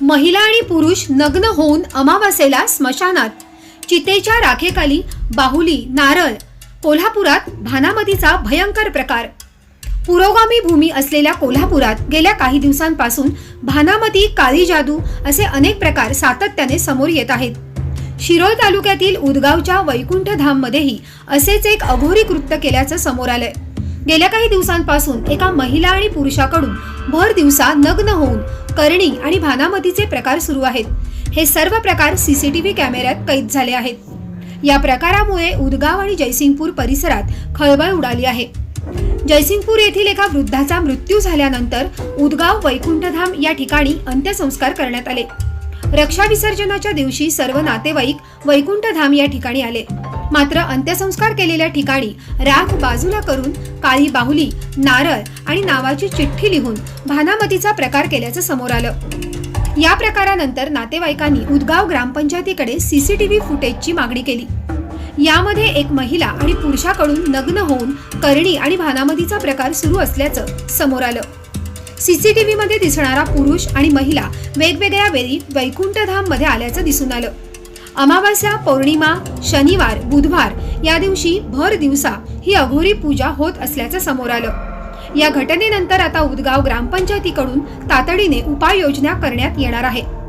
महिला आणि पुरुष नग्न होऊन अमावास्येला स्मशानात. चितेच्या राखेखाली बाहुली नारळ कोल्हापुरात भानामतीचा भयंकर प्रकार. पुरोगामी भूमी असलेल्या कोल्हापुरात गेल्या काही दिवसांपासून भानामती काळी जादू असे अनेक प्रकार सातत्याने समोर येत आहेत. शिरोळ तालुक्यातील उदगावच्या वैकुंठधाममध्येही असेच एक अघोरी कृत्य केल्याचं समोर आलंय. गेल्या काही दिवसांपासून एका महिला आणि पुरुषाकडून भर दिवसा नग्न होऊन करणी आणि भानामतीचे प्रकार सुरू आहेत. हे सर्व प्रकार सीसीटीव्ही कॅमेऱ्यात कैद झाले आहेत. या प्रकारामुळे उदगाव आणि जयसिंगपूर परिसरात खळबळ उडाली आहे. जयसिंगपूर येथील एका वृद्धाचा मृत्यू झाल्यानंतर उदगाव वैकुंठधाम या ठिकाणी अंत्यसंस्कार करण्यात आले. रक्षा विसर्जनाच्या दिवशी सर्व नातेवाईक वैकुंठधाम या ठिकाणी आले. मात्र अंत्यसंस्कार केलेल्या ठिकाणी राख बाजूला करून काळी बाहुली नारळ आणि नावाची चिठ्ठी लिहून भानामतीचा प्रकार केल्याचं समोर आलं. या प्रकारानंतर नातेवाईकांनी उदगाव ग्रामपंचायतीकडे सीसीटीव्ही फुटेजची मागणी केली. यामध्ये एक महिला आणि पुरुषाकडून नग्न होऊन करणी आणि भानामतीचा प्रकार सुरू असल्याचं समोर आलं. सीसीटीव्ही मध्ये दिसणारा पुरुष आणि महिला वेगवेगळ्या वेळी वैकुंठधाममध्ये आल्याचं दिसून आलं. अमावास्या पौर्णिमा शनिवार बुधवार या दिवशी भर दिवसा ही अघोरी पूजा होत असल्याचं समोर आलं. या घटनेनंतर आता उदगाव ग्रामपंचायतीकडून तातडीने उपाययोजना करण्यात येणार आहे.